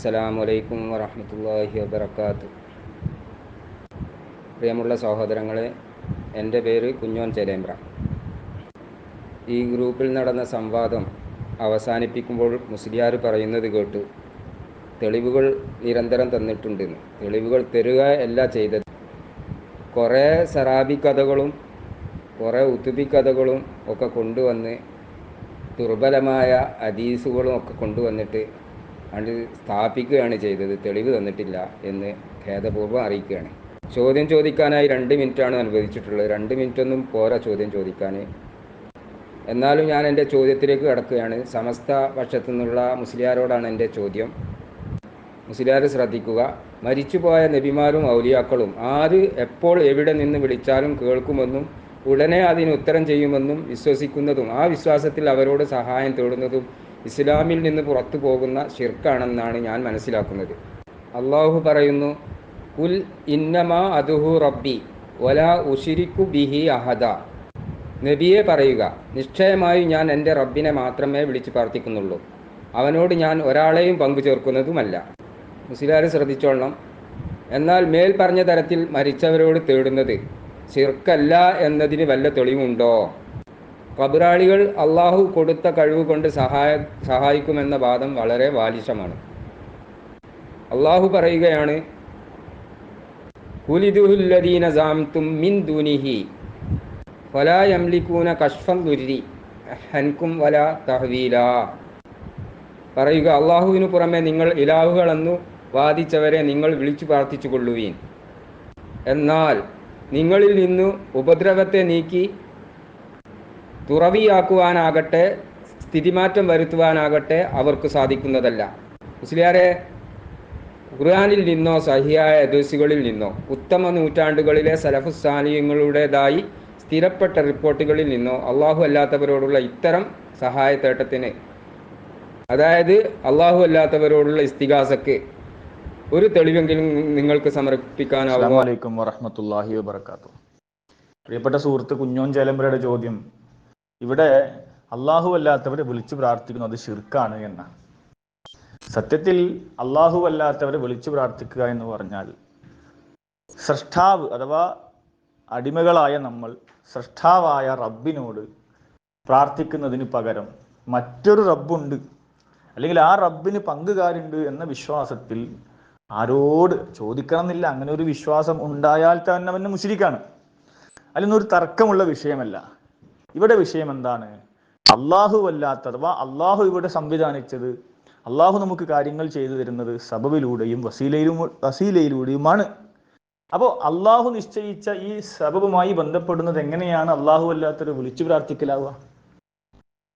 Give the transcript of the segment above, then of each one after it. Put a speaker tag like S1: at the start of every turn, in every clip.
S1: അസ്സലാമു അലൈക്കും വറഹ്മത്തുള്ളാഹി വബറകാത്തു. പ്രിയമുള്ള സഹോദരങ്ങളെ എന്റെ പേര് കുഞ്ഞോൻ ചേലേമ്പ്ര. ഈ ഗ്രൂപ്പിൽ നടന്ന സംവാദം അവസാനിപ്പിക്കുമ്പോൾ മുസ്ലിയാർ പറയുന്നത് കേട്ട് തെളിവുകൾ നിരന്തരം തന്നിട്ടുണ്ടെന്ന്. തെളിവുകൾ തരുക അല്ല ചെയ്തത്. കുറേ സറാബി കഥകളും കുറേ ഉത്തുബി കഥകളും ഒക്കെ കൊണ്ടുവന്ന് ദുർബലമായ അദീസുകളും ഒക്കെ കൊണ്ടുവന്നിട്ട് അത് സ്ഥാപിക്കുകയാണ് ചെയ്തത്. തെളിവ് തന്നിട്ടില്ല എന്ന് ഖേദപൂർവം അറിയിക്കുകയാണ്. ചോദ്യം ചോദിക്കാനായി രണ്ട് മിനിറ്റാണ് അനുവദിച്ചിട്ടുള്ളത്. രണ്ട് മിനിറ്റൊന്നും പോരാ ചോദ്യം ചോദിക്കാൻ. എന്നാലും ഞാൻ എന്റെ ചോദ്യത്തിലേക്ക് കടക്കുകയാണ്. സമസ്ത പക്ഷത്തു നിന്നുള്ള മുസ്ലിയാരോടാണ് എന്റെ ചോദ്യം. മുസ്ലിയാർ ശ്രദ്ധിക്കുക. മരിച്ചുപോയ നബിമാരും ഔലിയാക്കളും ആര് എപ്പോൾ എവിടെ നിന്ന് വിളിച്ചാലും കേൾക്കുമെന്നും ഉടനെ അതിന് ഉത്തരം ചെയ്യുമെന്നും വിശ്വസിക്കുന്നതും ആ വിശ്വാസത്തിൽ അവരോട് സഹായം തേടുന്നതും ഇസ്ലാമിൽ നിന്ന് പുറത്തു പോകുന്ന ഷിർക്കാണെന്നാണ് ഞാൻ മനസ്സിലാക്കുന്നത്. അള്ളാഹു പറയുന്നു കുൽ ഇന്നമാ അതുഹു റബ്ബി ഒല ഉഷിരിക്കു ബിഹി അഹദ. നബിയെ പറയുക നിശ്ചയമായും ഞാൻ എന്റെ റബ്ബിനെ മാത്രമേ വിളിച്ച് പ്രാർത്ഥിക്കുന്നുള്ളൂ. അവനോട് ഞാൻ ഒരാളെയും പങ്കു ചേർക്കുന്നതുമല്ല. മുസ്ലിയാർ ശ്രദ്ധിച്ചോളണം. എന്നാൽ മേൽ പറഞ്ഞ തരത്തിൽ മരിച്ചവരോട് തേടുന്നത് ശിർക്കല്ല എന്നതിന് വല്ല തെളിവുണ്ടോ? കബറാളികൾ അള്ളാഹു കൊടുത്ത കഴിവ് കൊണ്ട് സഹായ സഹായിക്കുമെന്ന വാദം വളരെ ബാലിശമാണ് അള്ളാഹു പറയുകയാണ് കുലിദുഹുല്ലദീന സാംതും മിൻ ദുനിഹി ഫലാ കഷ്ഫം ദുരി ഹൻകും വല തഹ്വീല. പറയുക അള്ളാഹുവിനു പുറമെ നിങ്ങൾ ഇലാഹുകളെന്നു വാദിച്ചവരെ നിങ്ങൾ വിളിച്ചു പ്രാർത്ഥിച്ചു കൊള്ളുവീൻ എന്നാൽ നിങ്ങളിൽ നിന്നു ഉപദ്രവത്തെ നീക്കി തുറവിയാക്കുവാനാകട്ടെ സ്ഥിതിമാറ്റം വരുത്തുവാനാകട്ടെ അവർക്ക് സാധിക്കുന്നതല്ല. മുസ്ലിയാരെ ഖുർആാനിൽ നിന്നോ സഹിയായ എദോസികളിൽ നിന്നോ ഉത്തമ നൂറ്റാണ്ടുകളിലെ സലഫുസാലിയങ്ങളുടേതായി സ്ഥിരപ്പെട്ട റിപ്പോർട്ടുകളിൽ നിന്നോ അള്ളാഹു അല്ലാത്തവരോടുള്ള ഇത്തരം സഹായത്തേട്ടത്തിന് അതായത് അള്ളാഹു അല്ലാത്തവരോടുള്ള ഇസ്തികാസക്ക് ഒരു തെളിവെങ്കിലും നിങ്ങൾക്ക്
S2: സമർപ്പിക്കാനാവും വറഹമത്തല്ലാഹി വബർക്കാത്തു പ്രിയപ്പെട്ട സുഹൃത്ത് കുഞ്ഞോൻ ചേലമ്പരയുടെ ചോദ്യം ഇവിടെ അള്ളാഹു അല്ലാത്തവരെ വിളിച്ചു പ്രാർത്ഥിക്കുന്നു അത് ഷിർക്കാണ് എന്നാണ്. സത്യത്തിൽ അള്ളാഹു അല്ലാത്തവരെ വിളിച്ചു പ്രാർത്ഥിക്കുക എന്ന് പറഞ്ഞാൽ സൃഷ്ടാവ് അഥവാ അടിമകളായ നമ്മൾ സൃഷ്ടാവായ റബ്ബിനോട് പ്രാർത്ഥിക്കുന്നതിന് പകരം മറ്റൊരു റബ്ബുണ്ട്. അല്ലെങ്കിൽ ആ റബ്ബിന് പങ്കുകാരുണ്ട് എന്ന വിശ്വാസത്തിൽ ആരോട് ചോദിക്കണം എന്നില്ല അങ്ങനെ ഒരു വിശ്വാസം ഉണ്ടായാൽ തന്നെ അവന് മുശരിക്കാണ് അതിലൊന്നും ഒരു തർക്കമുള്ള വിഷയമല്ല. ഇവിടെ വിഷയം എന്താണ്? അള്ളാഹു അല്ലാത്ത അഥവാ അള്ളാഹു ഇവിടെ സംവിധാനിച്ചത് അള്ളാഹു നമുക്ക് കാര്യങ്ങൾ ചെയ്തു തരുന്നത് സബബിലൂടെയും വസീലയിലും വസീലയിലൂടെയുമാണ്. അപ്പോൾ അള്ളാഹു നിശ്ചയിച്ച ഈ സബബുമായി ബന്ധപ്പെടുന്നത് എങ്ങനെയാണ്? അള്ളാഹു അല്ലാത്തൊരു വിളിച്ചു പ്രാർത്ഥിക്കലാവുക.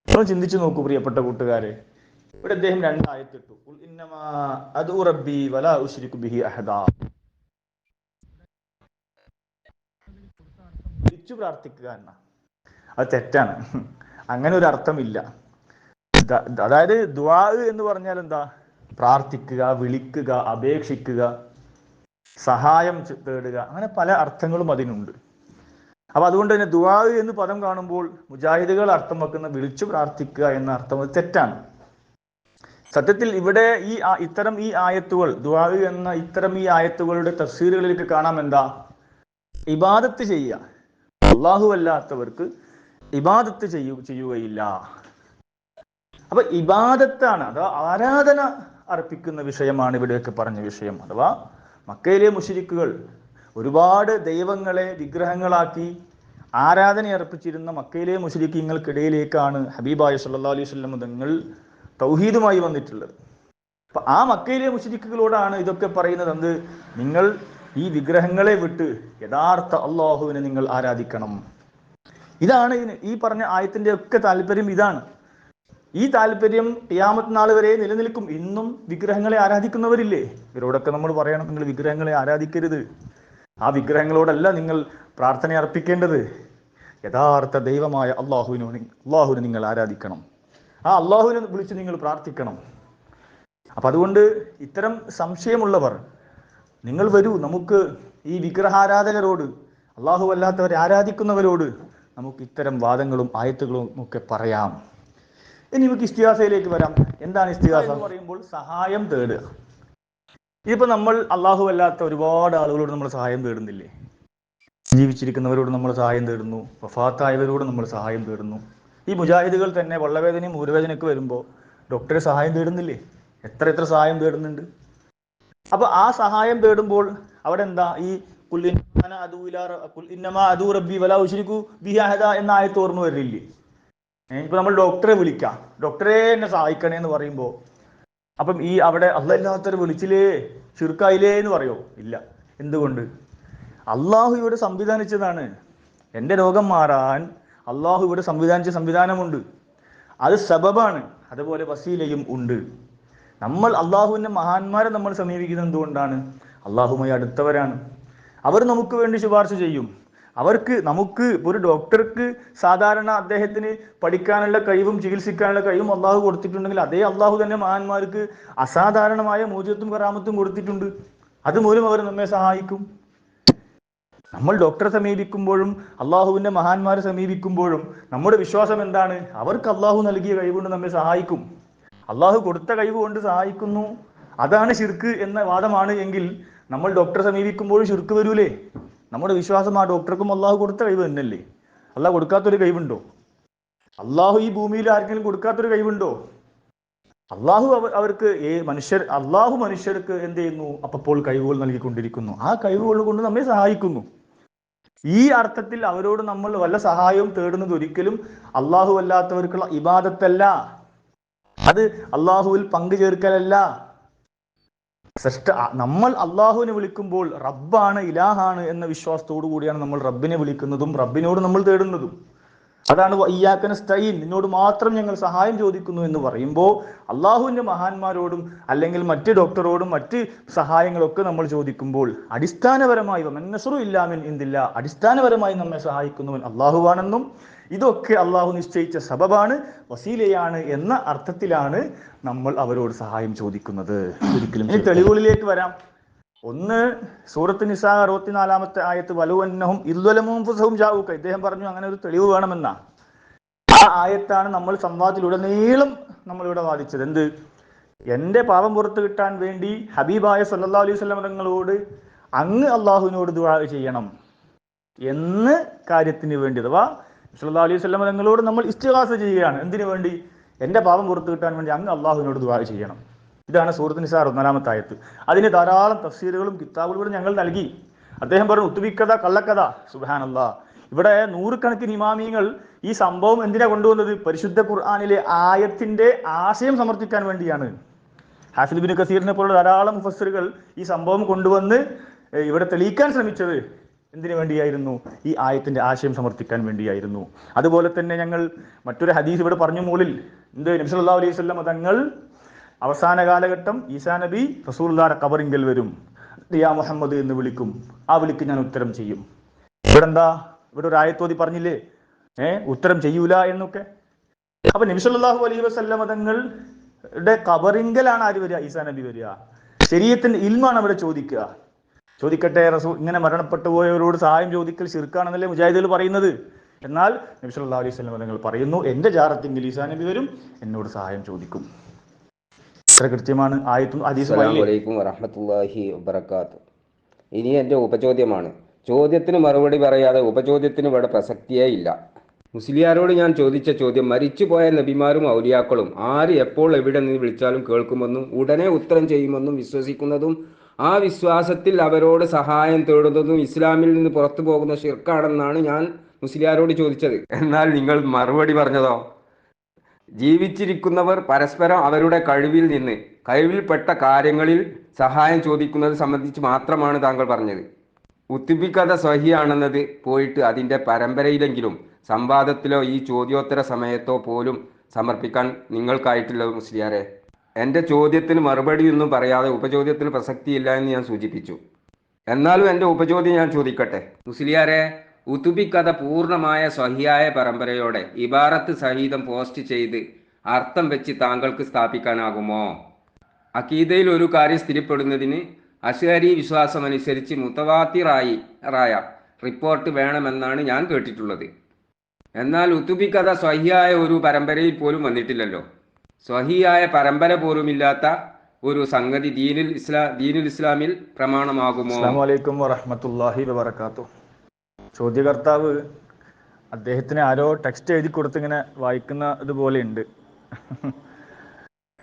S2: നമ്മൾ ചിന്തിച്ചു നോക്കൂ പ്രിയപ്പെട്ട കൂട്ടുകാരെ. ഇവിടെ അദ്ദേഹം രണ്ടായത്തിട്ടു. "ഖുൽ ഇന്നമാ അദൂ റബ്ബി വലാ ഉശ്രികു ബിഹി അഹദാ. വിളിച്ചു പ്രാർത്ഥിക്കുക എന്ന അത് തെറ്റാണ്. അങ്ങനെ ഒരു അർത്ഥമില്ല. അതായത് ദ്വാ എന്ന് പറഞ്ഞാൽ എന്താ? പ്രാർത്ഥിക്കുക വിളിക്കുക അപേക്ഷിക്കുക സഹായം തേടുക. അങ്ങനെ പല അർത്ഥങ്ങളും അതിനുണ്ട്. അപ്പൊ അതുകൊണ്ട് തന്നെ ദുവാ എന്ന് പദം കാണുമ്പോൾ മുജാഹിദുകൾ അർത്ഥം വെക്കുന്ന വിളിച്ചു പ്രാർത്ഥിക്കുക എന്ന അർത്ഥം അത് തെറ്റാണ്. സത്യത്തിൽ ഇവിടെ ഈ ഇത്തരം ഈ ആയത്തുകൾ ദുവാ എന്ന ഇത്തരം ഈ ആയത്തുകളുടെ തഫ്സീറുകളിലേക്ക് കാണാം എന്താ? ഇബാദത്ത് ചെയ്യുക. അള്ളാഹു അല്ലാത്തവർക്ക് ഇബാദത്ത് ചെയ്യു ചെയ്യുകയില്ല. അപ്പൊ ഇബാദത്താണ് അഥവാ ആരാധന അർപ്പിക്കുന്ന വിഷയമാണ് ഇവിടെയൊക്കെ പറഞ്ഞ വിഷയം. അഥവാ മക്കയിലെ മുഷിരിക്കുകൾ ഒരുപാട് ദൈവങ്ങളെ വിഗ്രഹങ്ങളാക്കി ആരാധന അർപ്പിച്ചിരുന്ന മക്കയിലെ മുഷരിക്കങ്ങൾക്കിടയിലേക്കാണ് ഹബീബായ സല്ലാ അലൈഹി സ്വല്ലം തങ്ങൾ തൗഹീദുമായി വന്നിട്ടുള്ളത്. അപ്പൊ ആ മക്കയിലെ മുഷരിക്കുകളോടാണ് ഇതൊക്കെ പറയുന്നത് എന്ത്? നിങ്ങൾ ഈ വിഗ്രഹങ്ങളെ വിട്ട് യഥാർത്ഥ അള്ളാഹുവിനെ നിങ്ങൾ ആരാധിക്കണം. ഇതാണ് ഇതിന് ഈ പറഞ്ഞ ആയത്തിന്റെ ഒക്കെ താല്പര്യം ഇതാണ്. ഈ താല്പര്യം ടിയാമത്ത് നാൾ വരെ നിലനിൽക്കും. ഇന്നും വിഗ്രഹങ്ങളെ ആരാധിക്കുന്നവരില്ലേ? ഇവരോടൊക്കെ നമ്മൾ പറയണം നിങ്ങൾ വിഗ്രഹങ്ങളെ ആരാധിക്കരുത്. ആ വിഗ്രഹങ്ങളോടല്ല നിങ്ങൾ പ്രാർത്ഥന അർപ്പിക്കേണ്ടത്. യഥാർത്ഥ ദൈവമായ അള്ളാഹുവിനോ അള്ളാഹുവിനെ നിങ്ങൾ ആരാധിക്കണം. ആ അള്ളാഹുവിനെ വിളിച്ച് നിങ്ങൾ പ്രാർത്ഥിക്കണം. അപ്പൊ അതുകൊണ്ട് ഇത്തരം സംശയമുള്ളവർ നിങ്ങൾ വരൂ. നമുക്ക് ഈ വിഗ്രഹാരാധകരോട് അള്ളാഹു അല്ലാത്തവരെ ആരാധിക്കുന്നവരോട് നമുക്ക് ഇത്തരം വാദങ്ങളും ആയത്തുകളും ഒക്കെ പറയാം. ഇനി നമുക്ക് ഇസ്തിഹാസയിലേക്ക് വരാം. എന്താണ് ഇസ്തിഹാസ? എന്ന് പറയുമ്പോൾ സഹായം തേടുക. ഇതിപ്പോൾ നമ്മൾ അള്ളാഹു അല്ലാത്ത ഒരുപാട് ആളുകളോട് നമ്മൾ സഹായം തേടുന്നില്ലേ? ജീവിച്ചിരിക്കുന്നവരോട് നമ്മൾ സഹായം തേടുന്നു. വഫാത്തായവരോട് നമ്മൾ സഹായം തേടുന്നു. ഈ മുജാഹിദുകൾ തന്നെ വള്ളവേദനയും ഊരവേദനയൊക്കെ വരുമ്പോൾ ഡോക്ടറെ സഹായം തേടുന്നില്ലേ? എത്ര എത്ര സഹായം തേടുന്നുണ്ട്? അപ്പൊ ആ സഹായം തേടുമ്പോൾ അവിടെ എന്താ? ഈ എന്ന ആയത്ത് ഓർമ്മ വരില്ലേ? ഇപ്പൊ നമ്മൾ ഡോക്ടറെ വിളിക്കാം. ഡോക്ടറെ എന്നെ സഹായിക്കണേ എന്ന് പറയുമ്പോ അപ്പം ഈ അവിടെ അല്ലല്ലാത്തൊരു വിളിച്ചില്ലേ? ചുരുക്കായില്ലേ എന്ന് പറയോ? ഇല്ല. എന്തുകൊണ്ട്? അള്ളാഹു ഇവിടെ സംവിധാനിച്ചതാണ്. എന്റെ രോഗം മാറാൻ അള്ളാഹു ഇവിടെ സംവിധാനിച്ച സംവിധാനമുണ്ട്. അത് സബബാണ്. അതുപോലെ വസീലയും ഉണ്ട്. നമ്മൾ അള്ളാഹുവിന്റെ മഹാന്മാരെ നമ്മൾ സമീപിക്കുന്നത് എന്തുകൊണ്ടാണ്? അള്ളാഹുമായി അടുത്തവരാണ്. അവർ നമുക്ക് വേണ്ടി ശുപാർശ ചെയ്യും. അവർക്ക് നമുക്ക് ഒരു ഡോക്ടർക്ക് സാധാരണ അദ്ദേഹത്തിന് പഠിക്കാനുള്ള കഴിവും ചികിത്സിക്കാനുള്ള കഴിവും അള്ളാഹു കൊടുത്തിട്ടുണ്ടെങ്കിൽ അതേ അള്ളാഹു തന്നെ മഹാന്മാർക്ക് അസാധാരണമായ മോചിതത്വം കറാമത്തും കൊടുത്തിട്ടുണ്ട്. അതുമൂലം അവർ നമ്മെ സഹായിക്കും. നമ്മൾ ഡോക്ടറെ സമീപിക്കുമ്പോഴും അള്ളാഹുവിന്റെ മഹാന്മാരെ സമീപിക്കുമ്പോഴും നമ്മുടെ വിശ്വാസം എന്താണ്? അവർക്ക് അള്ളാഹു നൽകിയ കഴിവുകൊണ്ട് നമ്മെ സഹായിക്കും. അള്ളാഹു കൊടുത്ത കഴിവ് കൊണ്ട് സഹായിക്കുന്നു. അതാണ് ശിർക്ക് എന്ന വാദമാണ് എങ്കിൽ നമ്മൾ ഡോക്ടറെ സമീപിക്കുമ്പോഴും ചുരുക്ക് വരൂലേ? നമ്മുടെ വിശ്വാസം ആ ഡോക്ടർക്കും അള്ളാഹു കൊടുത്ത കഴിവ് തന്നെയല്ലേ? അള്ളാഹു കൊടുക്കാത്തൊരു കഴിവുണ്ടോ? അള്ളാഹു ഈ ഭൂമിയിൽ ആർക്കെങ്കിലും കൊടുക്കാത്തൊരു കഴിവുണ്ടോ? അള്ളാഹു അവ അവർക്ക് ഏ മനുഷ്യർ അള്ളാഹു മനുഷ്യർക്ക് എന്ത് ചെയ്യുന്നു? അപ്പോൾ കഴിവുകൾ നൽകിക്കൊണ്ടിരിക്കുന്നു. ആ കഴിവുകൾ കൊണ്ട് നമ്മെ സഹായിക്കുന്നു. ഈ അർത്ഥത്തിൽ അവരോട് നമ്മൾ വല്ല സഹായവും തേടുന്നത് ഒരിക്കലും അള്ളാഹു അല്ലാത്തവർക്കുള്ള ഇബാദത്തല്ല. അത് അള്ളാഹുവിൽ പങ്കു ചേർക്കലല്ല. സൃഷ്ട നമ്മൾ അള്ളാഹുവിനെ വിളിക്കുമ്പോൾ റബ്ബാണ് ഇലാഹാണ് എന്ന വിശ്വാസത്തോടു കൂടിയാണ് നമ്മൾ റബ്ബിനെ വിളിക്കുന്നതും റബ്ബിനോട് നമ്മൾ തേടുന്നതും. അതാണ് വയ്യാക്കന സ്റ്റൈൽ. നിന്നോട് മാത്രം ഞങ്ങൾ സഹായം ചോദിക്കുന്നു എന്ന് പറയുമ്പോൾ അള്ളാഹുവിന്റെ മഹാന്മാരോടും അല്ലെങ്കിൽ മറ്റ് ഡോക്ടറോടും മറ്റ് സഹായങ്ങളൊക്കെ നമ്മൾ ചോദിക്കുമ്പോൾ അടിസ്ഥാനപരമായി മന്നസറു ഇല്ലാമിൻ എന്തില്ല അടിസ്ഥാനപരമായി നമ്മെ സഹായിക്കുന്നവൻ അള്ളാഹുവാണെന്നും ഇതൊക്കെ അള്ളാഹു നിശ്ചയിച്ച സബബാണ് വസീലയാണ് എന്ന അർത്ഥത്തിലാണ് നമ്മൾ അവരോട് സഹായം ചോദിക്കുന്നത്. ഒരിക്കലും തെളിവുകളിലേക്ക് വരാം. ഒന്ന് സൂറത്ത് നിസാ അറുപത്തിനാലാമത്തെ ആയത്ത് വലുവന്നഹും ഇല്വലമും ജാവൂക്ക ഇദ്ദേഹം പറഞ്ഞു അങ്ങനെ ഒരു തെളിവ് വേണമെന്നാ. ആ ആയത്താണ് നമ്മൾ സംവാദത്തിലുടനീളം നമ്മളിവിടെ വാദിച്ചത്. എന്ത്? എന്റെ പാപം പുറത്തു കിട്ടാൻ വേണ്ടി ഹബീബായ സല്ലാ അലൈഹി സ്വലം തങ്ങളോട് അങ്ങ് അള്ളാഹുവിനോട് ദുആ ചെയ്യണം എന്ന് കാര്യത്തിന് വേണ്ടി. അഥവാ സല്ലാ അലൈഹി സ്വലം തങ്ങളോട് നമ്മൾ ഇസ്തിഹാസ ചെയ്യുകയാണ്. എന്തിനു വേണ്ടി? എന്റെ പാപം പുറത്തു കിട്ടാൻ വേണ്ടി അങ്ങ് അള്ളാഹുവിനോട് ദുആ ചെയ്യണം. ഇതാണ് സൂറത്ത് നിസാർ ഒന്നാമത്തെ ആയത്ത്. അതിന് ധാരാളം തഫ്സീലുകളും കിതാബുകളും ഞങ്ങൾ നൽകി. അദ്ദേഹം പറഞ്ഞു ഉത്തുവിക്കഥ കള്ളക്കഥ. സുബാനല്ലാ ഇവിടെ നൂറുകണക്കിന് ഇമാമിയങ്ങൾ ഈ സംഭവം എന്തിനാ കൊണ്ടുവന്നത്? പരിശുദ്ധ ഖുർആാനിലെ ആയത്തിന്റെ ആശയം സമർത്ഥിക്കാൻ വേണ്ടിയാണ്. ഹാഫിദ് ബിൻ കസീറിനെ പോലുള്ള ധാരാളം മുഫസ്സിറുകൾ ഈ സംഭവം കൊണ്ടുവന്ന് ഇവിടെ തെളിയിക്കാൻ ശ്രമിച്ചത് എന്തിനു വേണ്ടിയായിരുന്നു? ഈ ആയത്തിന്റെ ആശയം സമർത്ഥിക്കാൻ വേണ്ടിയായിരുന്നു. അതുപോലെ തന്നെ ഞങ്ങൾ മറ്റൊരു ഹദീസ് ഇവിടെ പറഞ്ഞു മുകളിൽ എന്ത്? നബ്സല്ലാ അലൈഹി സ്വല്ലം തങ്ങൾ അവസാന കാലഘട്ടം ഈസാ നബി റസൂൽദാരെ കബറിങ്കൽ വരും. യാ മുഹമ്മദ് എന്ന് വിളിക്കും. ആ വിളിക്ക് ഞാൻ ഉത്തരം ചെയ്യും. ഇവിടെ എന്താ ഇവിടെ ഒരു ആയത്തോതി പറഞ്ഞില്ലേ? ഏ ഉത്തരം ചെയ്യൂല എന്നൊക്കെ. അപ്പൊ നബിസല്ലാഹു അലൈഹി വസല്ലമ തങ്ങളുടെ കബറിങ്കലാണ് ആര് വരിക? ഈസാ നബി വരിക. ശരീരത്തിന്റെ ഇൽമാണ് അവിടെ ചോദിക്കുക. ചോദിക്കട്ടെ റസൂ ഇങ്ങനെ മരണപ്പെട്ടു പോയവരോട് സഹായം ചോദിക്കൽ ശിർക്കാണെന്നല്ലേ മുജാഹിദുകൾ പറയുന്നത്. എന്നാൽ നബിസല്ലാ അലൈഹി സ്വലം തങ്ങൾ പറയുന്നു എന്റെ ജാറത്തിങ്കിൽ ഈസാ നബി വരും എന്നോട് സഹായം ചോദിക്കും. ഇത്ര കൃത്യമാണ് ആയത്തും
S1: അലൈക്കും ഇനി എന്റെ ഉപചോദ്യമാണ്. ചോദ്യത്തിന് മറുപടി പറയാതെ ഉപചോദ്യത്തിന് ഇവിടെ പ്രസക്തിയേ ഇല്ല. മുസ്ലിയാരോട് ഞാൻ ചോദിച്ച ചോദ്യം മരിച്ചുപോയ നബിമാരും ഔലിയാക്കളും ആര് എപ്പോൾ എവിടെ നിന്ന് വിളിച്ചാലും കേൾക്കുമെന്നും ഉടനെ ഉത്തരം ചെയ്യുമെന്നും വിശ്വസിക്കുന്നതും ആ വിശ്വാസത്തിൽ അവരോട് സഹായം തേടുന്നതും ഇസ്ലാമിൽ നിന്ന് പുറത്തു പോകുന്ന ഷിർക്കാണെന്നാണ് ഞാൻ മുസ്ലിയാരോട് ചോദിച്ചത്. എന്നാൽ നിങ്ങൾ മറുപടി പറഞ്ഞതോ? ജീവിച്ചിരിക്കുന്നവർ പരസ്പരം അവരുടെ കഴിവിൽ നിന്ന് കഴിവിൽപ്പെട്ട കാര്യങ്ങളിൽ സഹായം ചോദിക്കുന്നത് സംബന്ധിച്ച് മാത്രമാണ് താങ്കൾ പറഞ്ഞത്. ഉത്തിപ്പിക്കഥ സഹിയാണെന്നത് പോയിട്ട് അതിന്റെ പരമ്പരയിലെങ്കിലും സംവാദത്തിലോ ഈ ചോദ്യോത്തര സമയത്തോ പോലും സമർപ്പിക്കാൻ നിങ്ങൾക്കായിട്ടില്ല മുസ്ലിയാരെ. എന്റെ ചോദ്യത്തിന് മറുപടി ഒന്നും പറയാതെ ഉപചോദ്യത്തിന് പ്രസക്തിയില്ല എന്ന് ഞാൻ സൂചിപ്പിച്ചു. എന്നാലും എന്റെ ഉപചോദ്യം ഞാൻ ചോദിക്കട്ടെ. മുസ്ലിയാരെ ഉതുബി കഥ പൂർണമായ സ്വഹിയായ പരമ്പരയോടെ ഇബാറത്ത് സഹിതം പോസ്റ്റ് ചെയ്ത് അർത്ഥം വെച്ച് താങ്കൾക്ക് സ്ഥാപിക്കാനാകുമോ? അക്കീതയിൽ ഒരു കാര്യം സ്ഥിരപ്പെടുന്നതിന് വിശ്വാസം അനുസരിച്ച് മുത്തവാത്തിറായി റായ റിപ്പോർട്ട് വേണമെന്നാണ് ഞാൻ കേട്ടിട്ടുള്ളത്. എന്നാൽ ഉത്തുബി കഥ സ്വഹിയായ ഒരു പരമ്പരയിൽ പോലും വന്നിട്ടില്ലല്ലോ. സ്വഹിയായ പരമ്പര പോലുമില്ലാത്ത ഒരു സംഗതി ദീനുൽ ഇസ്ലാ ദീനുൽ ഇസ്ലാമിൽ പ്രമാണമാകുമോ?
S2: അസ്സാം വലൈക്കും വറഹമത്തല്ലാഹി വബർക്കാത്തു ചോദ്യകർത്താവ് അദ്ദേഹത്തിന് ആരോ ടെക്സ്റ്റ് എഴുതി കൊടുത്ത് ഇങ്ങനെ വായിക്കുന്ന ഇതുപോലെ ഉണ്ട്.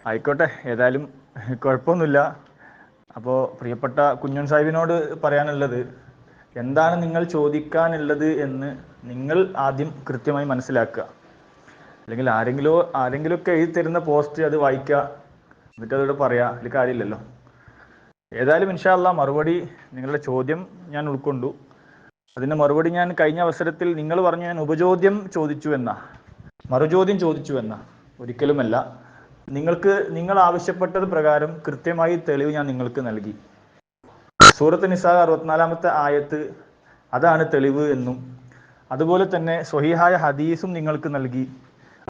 S2: ആയിക്കോട്ടെ ഏതായാലും കുഴപ്പമൊന്നുമില്ല. അപ്പോൾ പ്രിയപ്പെട്ട കുഞ്ഞൻ സാഹിബിനോട് പറയാനുള്ളത് എന്താണ് നിങ്ങൾ ചോദിക്കാനുള്ളത് എന്ന് നിങ്ങൾ ആദ്യം കൃത്യമായി മനസ്സിലാക്കുക. അല്ലെങ്കിൽ ആരെങ്കിലും ആരെങ്കിലുമൊക്കെ എഴുതി തരുന്ന പോസ്റ്റ് അത് വായിക്കുക എന്നിട്ട് അതോട് പറയാ അതിൽ കാര്യമില്ലല്ലോ. ഏതായാലും ഇൻഷാല്ല മറുപടി നിങ്ങളുടെ ചോദ്യം ഞാൻ ഉൾക്കൊണ്ടു. അതിന്റെ മറുപടി ഞാൻ കഴിഞ്ഞ അവസരത്തിൽ നിങ്ങൾ പറഞ്ഞു ഞാൻ ഉപചോദ്യം ചോദിച്ചു എന്ന. മറുചോദ്യം ചോദിച്ചു എന്ന. ഒരിക്കലുമല്ല. നിങ്ങൾക്ക് നിങ്ങൾ ആവശ്യപ്പെട്ടത് പ്രകാരം കൃത്യമായി തെളിവ് ഞാൻ നിങ്ങൾക്ക് നൽകി. സൂറത്ത് നിസാ അറുപത്തിനാലാമത്തെ ആയത്ത് അതാണ് തെളിവ് എന്നും. അതുപോലെ തന്നെ സ്വഹീഹായ ഹദീസും നിങ്ങൾക്ക് നൽകി.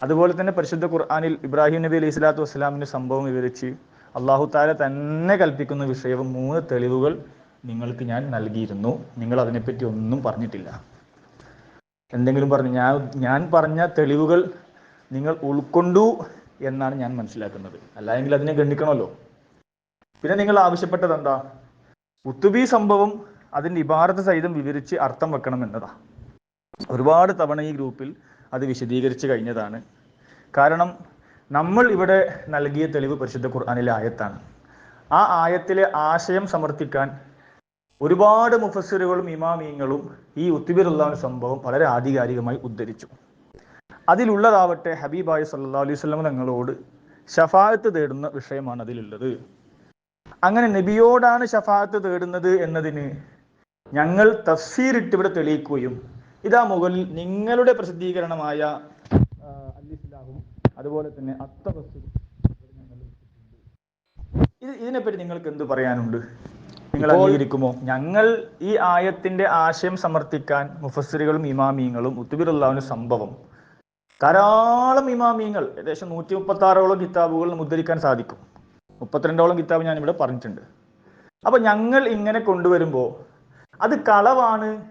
S2: അതുപോലെ തന്നെ പരിശുദ്ധ ഖുർആാനിൽ ഇബ്രാഹിം നബി അലൈഹി സ്വലാത്തു വസ്സലാമിന്റെ സംഭവം വിവരിച്ച് അള്ളാഹു താല തന്നെ കൽപ്പിക്കുന്ന വിഷയവും മൂന്ന് തെളിവുകൾ നിങ്ങൾക്ക് ഞാൻ നൽകിയിരുന്നു. നിങ്ങൾ അതിനെപ്പറ്റി ഒന്നും പറഞ്ഞിട്ടില്ല. എന്തെങ്കിലും പറഞ്ഞു ഞാൻ ഞാൻ പറഞ്ഞ തെളിവുകൾ നിങ്ങൾ ഉൾക്കൊണ്ടു എന്നാണ് ഞാൻ മനസ്സിലാക്കുന്നത്. അല്ലായെങ്കിൽ അതിനെ ഗണ്ണിക്കണമല്ലോ പിന്നെ നിങ്ങൾ ആവശ്യപ്പെട്ടത് എന്താ? ഉത്തുബി സംഭവം അതിന്റെ ഇബാറത്ത് സഹിതം വിവരിച്ച് അർത്ഥം വെക്കണം എന്നതാ. ഒരുപാട് തവണ ഈ ഗ്രൂപ്പിൽ അത് വിശദീകരിച്ച് കഴിഞ്ഞതാണ്. കാരണം നമ്മൾ ഇവിടെ നൽകിയ തെളിവ് പരിശുദ്ധ ഖുർആാനിലെ ആയത്താണ്. ആ ആയത്തിലെ ആശയം സമർത്ഥിക്കാൻ ഒരുപാട് മുഫസ്സിറുകളും ഇമാമീങ്ങളും ഈ ഉത്തുബിറുല്ലാൻ സംഭവം വളരെ ആധികാരികമായി ഉദ്ധരിച്ചു. അതിലുള്ളതാവട്ടെ ഹബീബായി സല്ലാ അലൈഹി സ്വലം തങ്ങളോട് ഷഫായത്ത് തേടുന്ന വിഷയമാണ് അതിലുള്ളത്. അങ്ങനെ നബിയോടാണ് ഷഫായത്ത് തേടുന്നത് എന്നതിന് ഞങ്ങൾ തഫ്സീറിട്ട് ഇവിടെ തെളിയിക്കുകയും ഇതാ മുകളിൽ നിങ്ങളുടെ പ്രസിദ്ധീകരണമായ അല്ലിസ്ലാഹും അതുപോലെ തന്നെ അത്തവസ്തു ഇത് ഇതിനെപ്പറ്റി നിങ്ങൾക്ക് എന്ത് പറയാനുണ്ട്? നിങ്ങൾ അംഗീകരിക്കുമോ? ഞങ്ങൾ ഈ ആയത്തിന്റെ ആശയം സമർത്ഥിക്കാൻ മുഫസ്സിറുകളും ഇമാമീങ്ങളും ഉത്തുബിറുല്ലാവിന് സംഭവം. ധാരാളം ഇമാമീങ്ങൾ ഏകദേശം നൂറ്റി മുപ്പത്തി ആറോളം കിതാബുകൾ ഉദ്ധരിക്കാൻ സാധിക്കും. മുപ്പത്തിരണ്ടോളം കിതാബ് ഞാൻ ഇവിടെ പറഞ്ഞിട്ടുണ്ട്. അപ്പൊ ഞങ്ങൾ ഇങ്ങനെ കൊണ്ടുവരുമ്പോൾ അത് കളവാണ്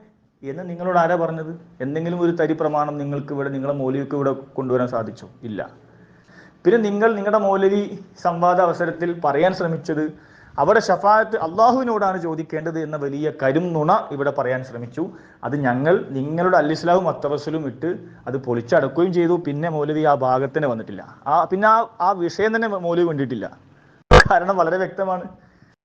S2: എന്ന് നിങ്ങളോട് ആരാ പറഞ്ഞത്? എന്തെങ്കിലും ഒരു തരി പ്രമാണം നിങ്ങൾക്ക് ഇവിടെ നിങ്ങളുടെ മൗലവിക്ക് ഇവിടെ കൊണ്ടുവരാൻ സാധിച്ചോ? ഇല്ല. പിന്നെ നിങ്ങൾ നിങ്ങളുടെ മൗലവി സംവാദ അവസരത്തിൽ പറയാൻ ശ്രമിച്ചത് അവിടെ ഷഫായത്ത് അള്ളാഹുവിനോടാണ് ചോദിക്കേണ്ടത് എന്ന വലിയ കരും നുണ ഇവിടെ പറയാൻ ശ്രമിച്ചു. അത് ഞങ്ങൾ നിങ്ങളുടെ അല്ലിസ്ലാവും അത്തവസലും ഇട്ട് അത് പൊളിച്ചടക്കുകയും ചെയ്തു. പിന്നെ മൗലവി ആ ഭാഗത്തിന് വന്നിട്ടില്ല. ആ പിന്നെ ആ ആ വിഷയം തന്നെ മൗലവി കണ്ടിട്ടില്ല. കാരണം വളരെ വ്യക്തമാണ്.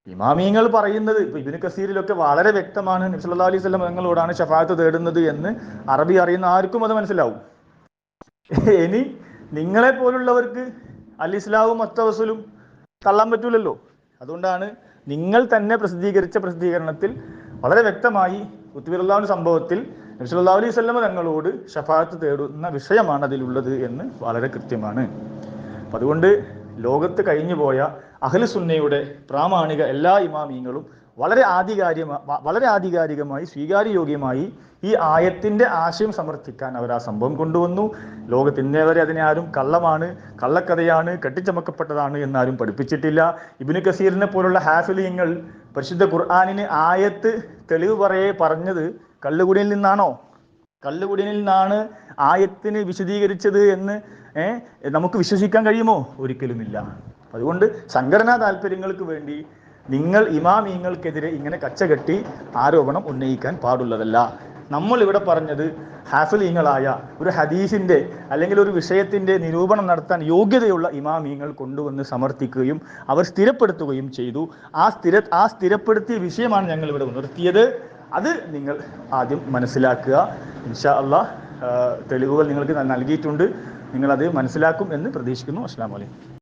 S2: ഇമാമിയങ്ങൾ പറയുന്നത് ഇപ്പൊ ഇബിന് കസീറിലൊക്കെ വളരെ വ്യക്തമാണ്. നബ്സല്ലാ അലൈഹി സ്വലം നിങ്ങളോടാണ് ഷഫാത്ത് തേടുന്നത് എന്ന് അറബി അറിയുന്ന ആർക്കും അത് മനസ്സിലാവും. ഇനി നിങ്ങളെ പോലുള്ളവർക്ക് അൽ ഇസ്ലാവും അത്തവസലും തള്ളാൻ പറ്റൂലല്ലോ. അതുകൊണ്ടാണ് നിങ്ങൾ തന്നെ പ്രസിദ്ധീകരിച്ച പ്രസിദ്ധീകരണത്തിൽ വളരെ വ്യക്തമായി ഉത്തുബിറുല്ലാവിന്റെ സംഭവത്തിൽ നബ്സുല്ലാ അലൈഹി സ്വല്ലം തങ്ങളോട് ഷഫാത്ത് തേടുന്ന വിഷയമാണ് അതിലുള്ളത് എന്ന് വളരെ കൃത്യമാണ്. അപ്പം അതുകൊണ്ട് ലോകത്ത് കഴിഞ്ഞു പോയ അഹ്ലുസുന്നയുടെ പ്രാമാണിക എല്ലാ ഇമാമീങ്ങളും വളരെ ആധികാരിക വളരെ ആധികാരികമായി സ്വീകാര്യയോഗ്യമായി ഈ ആയത്തിന്റെ ആശയം സമർത്ഥിക്കാൻ അവർ ആ സംഭവം കൊണ്ടുവന്നു. ലോകത്ത് ഇന്നേ വരെ അതിനെ ആരും കള്ളമാണ് കള്ളക്കഥയാണ് കെട്ടിച്ചമക്കപ്പെട്ടതാണ് എന്നാരും പഠിപ്പിച്ചിട്ടില്ല. ഇബിന് കസീറിനെ പോലുള്ള ഹാഫിലിയങ്ങൾ പരിശുദ്ധ ഖുർആാനിന് ആയത്ത് തെളിവ് പറയെ പറഞ്ഞത് കള്ളുകുടിയിൽ നിന്നാണോ? കള്ളുകുടിയിൽ നിന്നാണ് ആയത്തിന് വിശദീകരിച്ചത് എന്ന് നമുക്ക് വിശ്വസിക്കാൻ കഴിയുമോ? ഒരിക്കലുമില്ല. അതുകൊണ്ട് സംഘടനാ താല്പര്യങ്ങൾക്ക് വേണ്ടി നിങ്ങൾ ഇമാമീങ്ങൾക്കെതിരെ ഇങ്ങനെ കച്ചകെട്ടി ആരോപണം ഉന്നയിക്കാൻ പാടുള്ളതല്ല. നമ്മൾ ഇവിടെ പറഞ്ഞത് ഹാഫിലീങ്ങളായ ഒരു ഹദീസിന്റെ അല്ലെങ്കിൽ ഒരു വിഷയത്തിന്റെ നിരൂപണം നടത്താൻ യോഗ്യതയുള്ള ഇമാമീങ്ങൾ കൊണ്ടുവന്ന് സമർത്ഥിക്കുകയും അവർ സ്ഥിരപ്പെടുത്തുകയും ചെയ്തു. ആ സ്ഥിര ആ സ്ഥിരപ്പെടുത്തിയ വിഷയമാണ് ഞങ്ങൾ ഇവിടെ ഉണർത്തിയത്. അത് നിങ്ങൾ ആദ്യം മനസ്സിലാക്കുക. ഇൻഷാ അള്ളാ തെളിവുകൾ നിങ്ങൾക്ക് നൽകിയിട്ടുണ്ട്. നിങ്ങളത് മനസ്സിലാക്കും എന്ന് പ്രതീക്ഷിക്കുന്നു. അസ്സാം വലൈക്കും